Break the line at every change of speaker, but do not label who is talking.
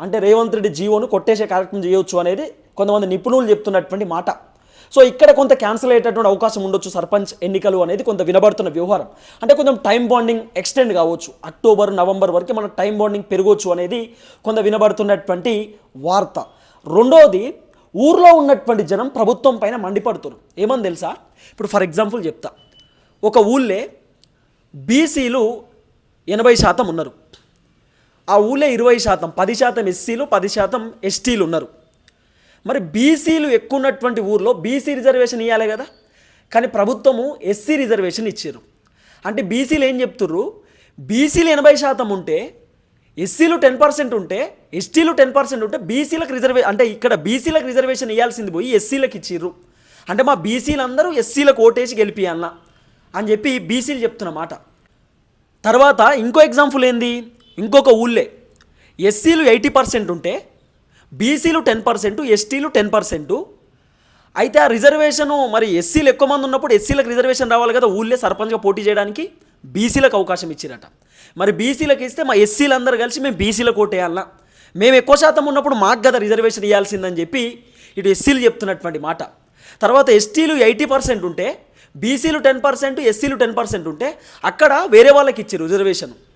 అంటే రేవంత్ రెడ్డి జీవోను కొట్టేసే కార్యక్రమం చేయొచ్చు అనేది కొంతమంది నిపుణులు చెప్తున్నటువంటి మాట. సో ఇక్కడ కొంత క్యాన్సిల్ అయ్యేటటువంటి అవకాశం ఉండొచ్చు సర్పంచ్ ఎన్నికలు అనేది కొంత వినబడుతున్న వ్యవహారం. అంటే కొంచెం టైం బాండింగ్ ఎక్స్టెండ్ కావచ్చు. అక్టోబర్ నవంబర్ వరకు మనకు టైం బాండింగ్ పెరగవచ్చు అనేది కొంత వినబడుతున్నటువంటి వార్త. రెండోది ఊర్లో ఉన్నటువంటి జనం ప్రభుత్వం పైన మండిపడుతున్నారు. ఏమని తెలుసా? ఇప్పుడు ఫర్ ఎగ్జాంపుల్ చెప్తా. ఒక ఊళ్ళే బీసీలు ఎనభై శాతం ఉన్నారు. ఆ ఊళ్ళో ఇరవై శాతం పది శాతం ఎస్సీలు పది శాతం ఎస్టీలు ఉన్నారు. మరి బీసీలు ఎక్కువ ఉన్నటువంటి ఊర్లో బీసీ రిజర్వేషన్ ఇవ్వాలి కదా? కానీ ప్రభుత్వము ఎస్సీ రిజర్వేషన్ ఇచ్చారు. అంటే బీసీలు ఏం చెప్తుర్రు? బీసీలు ఎనభై శాతం ఉంటే ఎస్సీలు టెన్ పర్సెంట్ ఉంటే ఎస్టీలు టెన్ పర్సెంట్ ఉంటే బీసీలకు రిజర్వే అంటే ఇక్కడ బీసీలకు రిజర్వేషన్ ఇవ్వాల్సింది పోయి ఎస్సీలకు ఇచ్చిర్రు. అంటే మా బీసీలు అందరూ ఎస్సీలకు ఓటేసి గెలిపియన్న అని చెప్పి బీసీలు చెప్తున్నమాట తర్వాత ఇంకో ఎగ్జాంపుల్ ఏంది? ఇంకొక ఊళ్ళే. ఎస్సీలు ఎయిటీ పర్సెంట్ ఉంటే బీసీలు టెన్ పర్సెంట్ ఎస్టీలు టెన్ పర్సెంటు. అయితే ఆ రిజర్వేషను మరి ఎస్సీలు ఎక్కువ మంది ఉన్నప్పుడు ఎస్సీలకు రిజర్వేషన్ రావాలి కదా ఊళ్ళే సర్పంచ్గా పోటీ చేయడానికి బీసీలకు అవకాశం ఇచ్చిరట. మరి బీసీలకు ఇస్తే మా ఎస్సీలు అందరూ కలిసి మేము బీసీలకు ఓటేయాలన్నా మేము ఎక్కువ శాతం ఉన్నప్పుడు మాకు కదా రిజర్వేషన్ ఇవ్వాల్సిందని చెప్పి ఇటు ఎస్సీలు చెప్తున్నటువంటి మాట. తర్వాత ఎస్టీలు ఎయిటీ పర్సెంట్ ఉంటే బీసీలు టెన్ పర్సెంట్ ఎస్సీలు టెన్ పర్సెంట్ ఉంటే అక్కడ వేరే వాళ్ళకి ఇచ్చారు రిజర్వేషన్.